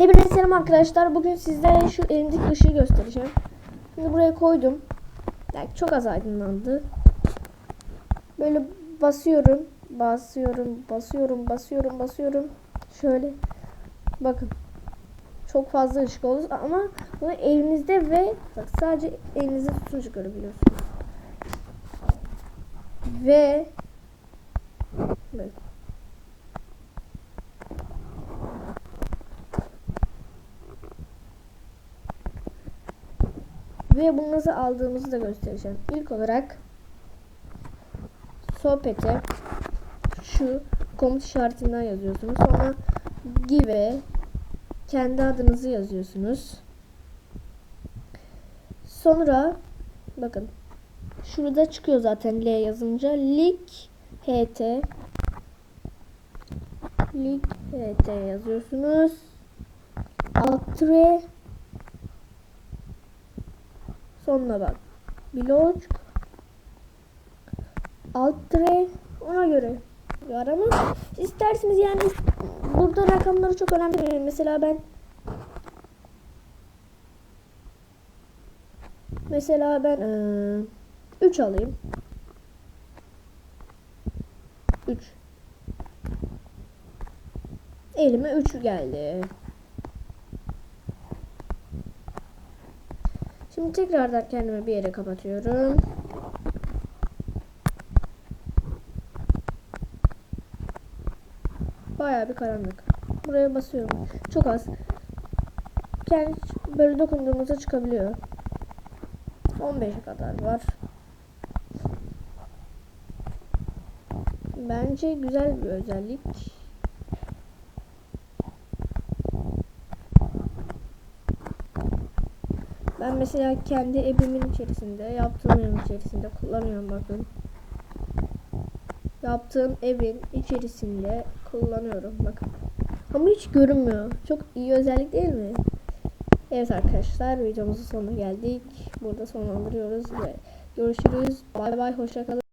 Hepinize selam arkadaşlar. Bugün sizlere şu elimdeki ışığı göstereceğim. Şimdi buraya koydum. Yani çok az aydınlandı. Böyle basıyorum. Basıyorum, basıyorum, basıyorum, basıyorum. Şöyle. Bakın. Çok fazla ışık oldu ama bunu elinizde ve bak sadece elinizde tutunca görebiliyorsunuz. Ve böyle. Ve bunu nasıl aldığımızı da göstereceğim. İlk olarak sohbete şu komut işaretinden yazıyorsunuz. Sonra give kendi adınızı yazıyorsunuz. Sonra bakın şurada çıkıyor zaten L yazınca lik ht lik ht yazıyorsunuz. Altre sonuna bak. Blog altre ona göre var ama isterseniz yani burada rakamları çok önemli değil. Mesela ben mesela ben 3 alayım. 3 Elime 3 geldi. Şimdi tekrardan kendimi bir yere kapatıyorum. Bayağı bir karanlık. Buraya basıyorum. Çok az. Kendi böyle dokunduğumuzda çıkabiliyor. 15'e kadar var. Bence güzel bir özellik. Ben mesela kendi evimin içerisinde, yaptığım evin içerisinde kullanıyorum bakın. Yaptığım evin içerisinde kullanıyorum bakın. Ama hiç görünmüyor. Çok iyi özellik değil mi? Evet arkadaşlar videomuzun sonuna geldik. Burada sonlandırıyoruz ve görüşürüz. Bay bay hoşçakalın.